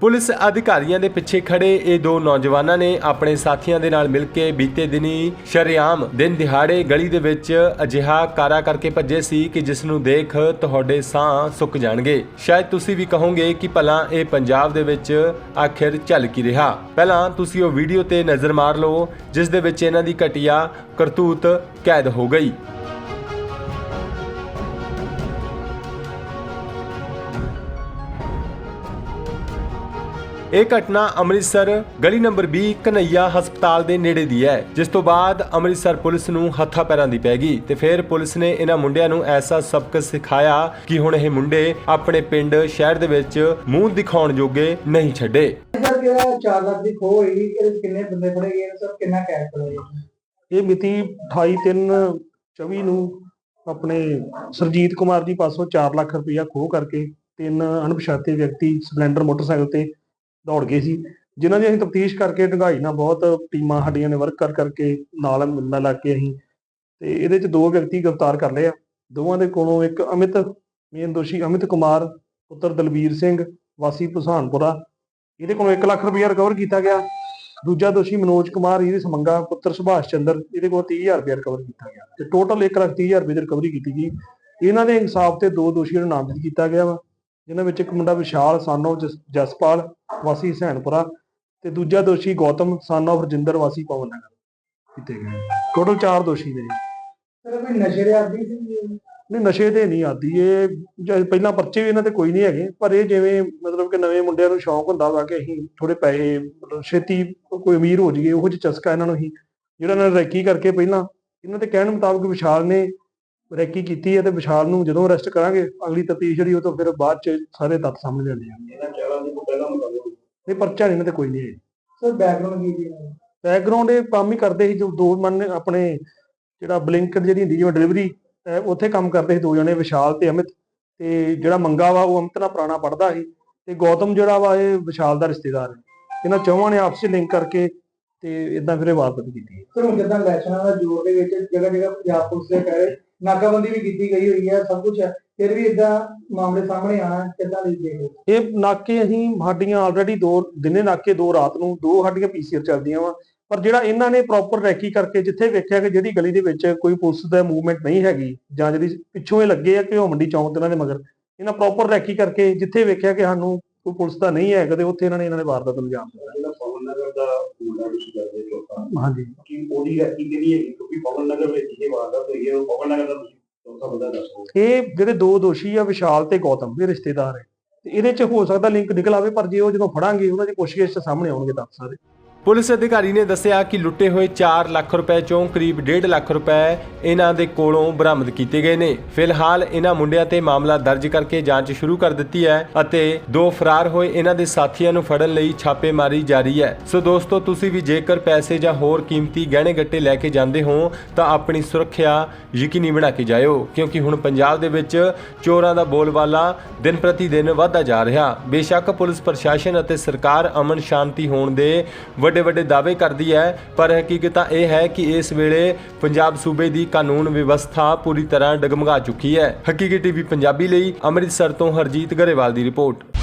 Police ਅਧਿਕਾਰੀਆਂ ਦੇ ਪਿੱਛੇ ਖੜੇ ਇਹ ਦੋ ਨੌਜਵਾਨਾਂ ਨੇ ਆਪਣੇ ਸਾਥੀਆਂ ਦੇ ਨਾਲ ਮਿਲ ਕੇ ਬੀਤੇ ਦਿਨੀ ਸ਼ਰੇਆਮ ਦਿਨ ਦਿਹਾੜੇ ਗਲੀ ਦੇ ਵਿੱਚ ਅਜਿਹਾ ਕਾਰਾ ਕਰਕੇ ਭੱਜੇ ਸੀ ਕਿ ਜਿਸ ਨੂੰ ਦੇਖ ਤੁਹਾਡੇ ਸਾਹ ਸੁੱਕ ਜਾਣਗੇ। ਸ਼ਾਇਦ ਤੁਸੀਂ ਵੀ ਕਹੋਗੇ ਕਿ ਭਲਾ ਇਹ ਪੰਜਾਬ ਦੇ ਵਿੱਚ ਆਖਿਰ ਚੱਲ ਕੀ ਰਿਹਾ। ਪਹਿਲਾਂ ਤੁਸੀਂ ਉਹ ਵੀਡੀਓ ਤੇ ਨਜ਼ਰ ਮਾਰ ਲਓ, ਜਿਸ ਦੇ ਵਿੱਚ ਇਹਨਾਂ ਦੀ ਘਟੀਆ ਕਰਤੂਤ ਕੈਦ ਹੋ ਗਈ। ਇਹ ਘਟਨਾ ਅੰਮ੍ਰਿਤਸਰ ਗਲੀ ਨੰਬਰ 20 ਕਨਈਆ ਹਸਪਤਾਲ ਦੇ ਨੇੜੇ ਦੀ ਹੈ ਜਿਸ ਤੋਂ ਬਾਅਦ ਅੰਮ੍ਰਿਤਸਰ ਪੁਲਿਸ ਨੂੰ ਹੱਥਾਂ ਪੈਰਾਂ ਦੀ ਪੈ ਗਈ ਤੇ ਫਿਰ ਪੁਲਿਸ ਨੇ ਇਹਨਾਂ ਮੁੰਡਿਆਂ ਨੂੰ ਐਸਾ ਸਬਕ ਸਿਖਾਇਆ ਕਿ ਹੁਣ ਇਹ ਮੁੰਡੇ ਆਪਣੇ ਪਿੰਡ ਸ਼ਹਿਰ ਦੇ ਵਿੱਚ ਮੂੰਹ ਦਿਖਾਉਣ ਜੋਗੇ ਨਹੀਂ ਛੱਡੇ। ਸਰ ਜਿਹੜਾ 4 ਲੱਖ ਦੀ ਖੋਹ ਹੋਈ ਇਹਦੇ ਵਿੱਚ ਕਿੰਨੇ ਬੰਦੇ ਫੜੇ ਗਏ ਨੇ ਸਰ ਕਿੰਨਾ ਕੈਸ਼ ਫੜਿਆ ਗਿਆ ਇਹ ਮਿਤੀ 28/3/24 ਨੂੰ ਆਪਣੇ ਸਰਜੀਤ ਕੁਮਾਰ ਜੀ ਪਾਸੋਂ 4 ਲੱਖ ਰੁਪਇਆ ਖੋਹ ਕਰਕੇ ਤਿੰਨ ਅਣਪਛਾਤੇ ਵਿਅਕਤੀ ਸਪਲੈਂਡਰ ਮੋਟਰਸਾਈਕਲ ਤੇ ਦੌੜ ਗਏ ਸੀ। ਜਿਨ੍ਹਾਂ ਦੀ ਅਸੀਂ ਤਫਤੀਸ਼ ਕਰਕੇ ਢੰਗਾਈ ਨਾਲ ਬਹੁਤ ਟੀਮਾਂ ਸਾਡੀਆਂ ਨੇ ਵਰਕ ਕਰ ਕਰਕੇ ਨਾਲ ਮਿਲਣਾ ਲੱਗ ਕੇ ਅਸੀਂ। ਤੇ ਇਹਦੇ ਚ ਦੋ ਵਿਅਕਤੀ ਗ੍ਰਿਫਤਾਰ ਕਰ ਲਏ ਆ। ਦੋਵਾਂ ਦੇ ਕੋਲੋਂ ਇੱਕ ਅਮਿਤ, ਮੇਨ ਦੋਸ਼ੀ ਅਮਿਤ ਕੁਮਾਰ, ਪੁੱਤਰ ਦਲਬੀਰ ਸਿੰਘ, ਵਾਸੀ ਭੁਸਾਨਪੁਰਾ। ਇਹਦੇ ਕੋਲੋਂ 1 ਲੱਖ ਰੁਪਇਆ ਰਿਕਵਰ ਕੀਤਾ ਗਿਆ। ਦੂਜਾ ਦੋਸ਼ੀ ਮਨੋਜ ਕੁਮਾਰ, ਇਹਦੇ ਸਮੰਗਾ ਪੁੱਤਰ ਸੁਭਾਸ਼ ਚੰਦਰ, ਇਹਦੇ ਕੋਲ 30000 ਰੁਪਏ ਰਿਕਵਰ ਕੀਤਾ ਗਿਆ। ਤੇ ਟੋਟਲ 1 ਲੱਖ 30000 ਰੁਪਏ ਦੀ ਰਿਕਵਰੀ ਕੀਤੀ ਗਈ। ਇਹਨਾਂ ਦੇ ਇਨਸਾਫ ਤੇ ਦੋ ਦੋਸ਼ੀਆਂ ਨੂੰ ਨਾਮਜ਼ਦ ਕੀਤਾ ਗਿਆ ਵਾ। ਜਿਨ੍ਹਾਂ ਵਿੱਚ ਇੱਕ ਮੁੰਡਾ ਵਿਸ਼ਾਲ ਸਾਨੋ ਜਸਪਾਲ ਵਾਸੀ ਹਸੈਨਪੁਰਾ ਤੇ ਦੂਜਾ ਦੋਸ਼ੀ ਗੌਤਮ ਸਾਨੋ ਰਜਿੰਦਰ ਵਾਸੀ ਪਵਨ ਨਗਰ। ਕੀਤੇ ਗਏ। ਟੋਟਲ 4 ਦੋਸ਼ੀ ਨੇ ਸਰ ਕੋਈ ਨਸ਼ੇ ਦੇ ਆਦੀ ਸੀ? ਨਹੀਂ ਨਸ਼ੇ ਤੇ ਨਹੀਂ ਆਦੀ। ਇਹ ਪਹਿਲਾਂ ਪਰਚੇ ਵੀ ਇਹਨਾਂ ਤੇ ਕੋਈ ਨਹੀਂ ਹੈਗੇ ਪਰ ਇਹ ਜਿਵੇਂ ਮਤਲਬ ਕਿ ਨਵੇਂ ਮੁੰਡਿਆਂ ਨੂੰ ਸ਼ੌਂਕ ਹੁੰਦਾ ਵਾ ਕਿ ਅਸੀਂ ਥੋੜੇ ਪੈਸੇ ਛੇਤੀ ਕੋਈ ਅਮੀਰ ਹੋ ਜਾਈਏ ਉਹੋ ਜਿਹਾ ਚਸਕਾ ਇਹਨਾਂ ਨੂੰ ਹੀ ਜਿਹੜਾ ਇਹਨਾਂ ਨੇ ਰੈਕੀ ਕਰਕੇ ਪਹਿਲਾਂ ਇਹਨਾਂ ਦੇ ਕਹਿਣ ਮੁਤਾਬਕ ਵਿਸ਼ਾਲ ਨੇ ਰੈਕੀ ਕੀਤੀ ਹੈ ਤੇ ਵਿਸ਼ਾਲ ਨੂੰ ਜਦੋਂ ਅਰੈਸਟ ਕਰਾਂਗੇ ਅਗਲੀ ਤਫਤੀਸ਼ ਜਿਹੜੀ ਉਹ ਤੋਂ ਫਿਰ ਬਾਅਦ ਚ ਸਾਰੇ ਤੱਥ ਸਾਹਮਣੇ ਲਿਆਉਂਦੇ ਆ। ਇਹਨਾਂ ਚਾਰਾਂ ਦੀ ਪਹਿਲਾਂ ਮੁਕਾਬਲਾ ਇਹ ਪਰਚਾ ਨਹੀਂ ਇਹਨਾਂ ਤੇ ਕੋਈ ਨਹੀਂ ਹੈ। ਸਰ ਬੈਕਗ੍ਰਾਉਂਡ ਕੀ ਸੀ ਬੈਕਗ੍ਰਾਉਂਡ ਇਹ ਕੰਮ ਹੀ ਕਰਦੇ ਸੀ ਜੋ ਦੋ ਮਨ ਆਪਣੇ ਜਿਹੜਾ ਬਲਿੰਕਟ ਜਿਹੜੀ ਹੁੰਦੀ ਜਿਵੇਂ ਡਿਲੀਵਰੀ ਉੱਥੇ ਕੰਮ ਕਰਦੇ ਸੀ ਦੋ ਜਣੇ ਵਿਸ਼ਾਲ ਤੇ ਅਮਿਤ। ਤੇ ਜਿਹੜਾ ਮੰਗਾ ਵਾ ਉਹ ਅਮਿਤ ਨਾਲ ਪੁਰਾਣਾ ਪੜਦਾ ਸੀ। ਤੇ ਗੌਤਮ ਜਿਹੜਾ ਵਾ ਇਹ ਵਿਸ਼ਾਲ ਦਾ ਰਿਸ਼ਤੇਦਾਰ ਹੈ। ਇਹਨਾਂ ਚੌਹਾਂ ਨੇ ਆਪਸ ਵਿੱਚ ਲਿੰਕ ਕਰਕੇ ਤੇ ਇਦਾਂ ਫਿਰ ਇਹ ਵਾਰਦਾਤ ਕੀਤੀ ਸਰ ਹੁਣ ਜਿੱਦਾਂ ਇਲੈਕਸ਼ਨਾਂ ਦਾ ਜੋਰ ਦੇ ਵਿੱਚ ਜਗ੍ਹਾ ਜਗ੍ਹਾ ਪੰਜਾਬ ਪੁਲਿਸ ਦੇ ਕਹਿ ਰਹੇ ਨਾਕਾਬੰਦੀ ਵੀ ਕੀਤੀ ਗਈ ਹੋਈ ਹੈ ਸਭ ਕੁਝ ਹੈ। ਫਿਰ ਵੀ ਇਦਾਂ ਮਾਮਲੇ ਸਾਹਮਣੇ ਆਣਾ ਕਿੱਦਾਂ ਦੀ ਦੇਖੋ ਇਹ ਨਾਕੇ ਅਸੀਂ ਸਾਡੀਆਂ ਆਲਰੇਡੀ ਦੋ ਦਿਨੇ ਨਾਕੇ ਦੋ ਰਾਤ ਨੂੰ ਦੋ ਸਾਡੀਆਂ ਪੀਸੀਆਰ ਚੱਲਦੀਆਂ ਵਾ। ਪਰ ਜਿਹੜਾ ਇਹਨਾਂ ਨੇ ਪ੍ਰੋਪਰ ਰੈਕੀ ਕਰਕੇ ਜਿੱਥੇ ਵੇਖਿਆ ਕਿ ਜਿਹੜੀ ਗਲੀ ਦੇ ਵਿੱਚ ਕੋਈ ਪੁਲਿਸ ਦਾ ਮੂਵਮੈਂਟ ਨਹੀਂ ਹੈਗੀ ਜਾਂ ਜਿਹੜੀ ਪਿੱਛੋਂ ਇਹ ਲੱਗੇ ਆ ਕਿ ਉਹ ਮੰਡੀ ਚੌਂਕ ਤੇ ਇਹਨਾਂ ਦੇ ਮਗਰ ਇਹਨਾਂ ਪ੍ਰੋਪਰ ਰੈਕੀ ਕਰਕੇ ਜਿੱਥੇ ਵੇਖਿਆ ਕਿ ਸਾਨੂੰ ਕੋਈ ਪੁਲਿਸ ਦਾ ਨਹੀਂ ਹੈ ਕਦੇ ਉੱਥੇ ਇਹਨਾਂ ਨੇ ਇਹਨਾਂ ਨੇ ਵਾਰਦਾਤ ਨੂੰ ਅੰਜਾਮ ਦਿੱਤਾ। ਜਿਹੜਾ ਪਵਨ ਨਗਰ ਦਾ ਮੁੰਡਾ ਤੁਸੀਂ ਕਰਦੇ ਚੌਥਾ ਹਾਂਜੀ। ਕਿ ਉਹਦੀ ਰੈਕੀ ਕਿਹਦੀ ਹੈ ਕਿਉਂਕਿ ਪਵਨ ਨਗਰ ਵਿੱਚ ਇਹ ਵਾਰਦਾਤ ਹੋਈ ਹੈ, ਉਹ ਪਵਨ ਨਗਰ ਦਾ ਤੁਸੀਂ ਚੌਥਾ ਬੰਦਾ ਦੱਸੋ ਇਹ ਜਿਹੜੇ ਦੋ ਦੋਸ਼ੀ ਆ, ਵਿਸ਼ਾਲ ਤੇ ਗੌਤਮ, ਇਹ ਰਿਸ਼ਤੇਦਾਰ ਹੈ। ਤੇ ਇਹਦੇ 'ਚ ਹੋ ਸਕਦਾ ਲਿੰਕ ਨਿਕਲ ਆਵੇ, ਪਰ ਜੇ ਉਹ ਜਦੋਂ ਫੜਾਂਗੇ, ਉਹਨਾਂ ਦੀ ਪੁੱਛਗਿੱਛ ਸਾਹਮਣੇ ਆਉਣਗੇ ਦੱਸ ਸਾਰੇ। ਪੁਲਿਸ ਅਧਿਕਾਰੀ ਨੇ ਦੱਸਿਆ ਕਿ ਲੁੱਟੇ ਹੋਏ 4 ਲੱਖ ਰੁਪਏ ਚੋਂ ਕਰੀਬ 1.5 ਲੱਖ ਰੁਪਏ ਇਹਨਾਂ ਦੇ ਕੋਲੋਂ ਬਰਾਮਦ ਕੀਤੇ ਗਏ ਨੇ। ਫਿਲਹਾਲ ਇਹਨਾਂ ਮੁੰਡਿਆਂ ਤੇ ਮਾਮਲਾ ਦਰਜ ਕਰਕੇ ਜਾਂਚ ਸ਼ੁਰੂ ਕਰ ਦਿੱਤੀ ਹੈ ਅਤੇ ਦੋ ਫਰਾਰ ਹੋਏ ਇਹਨਾਂ ਦੇ ਸਾਥੀਆਂ ਨੂੰ ਫੜਨ ਲਈ ਛਾਪੇਮਾਰੀ ਜਾਰੀ ਹੈ। ਸੋ ਦੋਸਤੋ, ਤੁਸੀਂ ਵੀ ਜੇਕਰ ਪੈਸੇ ਜਾਂ ਹੋਰ ਕੀਮਤੀ ਗਹਿਣੇ ਗੱਟੇ ਲੈ ਕੇ ਜਾਂਦੇ ਹੋ, ਤਾਂ ਆਪਣੀ ਸੁਰੱਖਿਆ ਯਕੀਨੀ ਬਣਾ ਕੇ ਜਾਇਓ, ਕਿਉਂਕਿ ਹੁਣ ਪੰਜਾਬ ਦੇ ਵਿੱਚ ਚੋਰਾਂ ਦਾ ਬੋਲਬਾਲਾ ਦਿਨ ਪ੍ਰਤੀ ਦਿਨ ਵਧਦਾ ਜਾ ਰਿਹਾ। ਬੇਸ਼ੱਕ ਪੁਲਿਸ ਪ੍ਰਸ਼ਾਸਨ ਅਤੇ ਸਰਕਾਰ ਅਮਨ ਸ਼ਾਂਤੀ ਹੋਣ ਦੇ ਵੱਡੇ ਵੱਡੇ ਦਾਅਵੇ ਕਰਦੀ ਹੈ, ਪਰ ਹਕੀਕਤ ਇਹ ਹੈ ਕਿ ਇਸ ਵੇਲੇ ਪੰਜਾਬ ਸੂਬੇ ਦੀ ਕਾਨੂੰਨ ਵਿਵਸਥਾ ਪੂਰੀ ਤਰ੍ਹਾਂ ਡਗਮਗਾ ਚੁੱਕੀ ਹੈ। ਹਕੀਕੀ ਟੀਵੀ ਪੰਜਾਬੀ ਲਈ ਅੰਮ੍ਰਿਤਸਰ ਤੋਂ ਹਰਜੀਤ ਗਰੇਵਾਲ ਦੀ ਰਿਪੋਰਟ।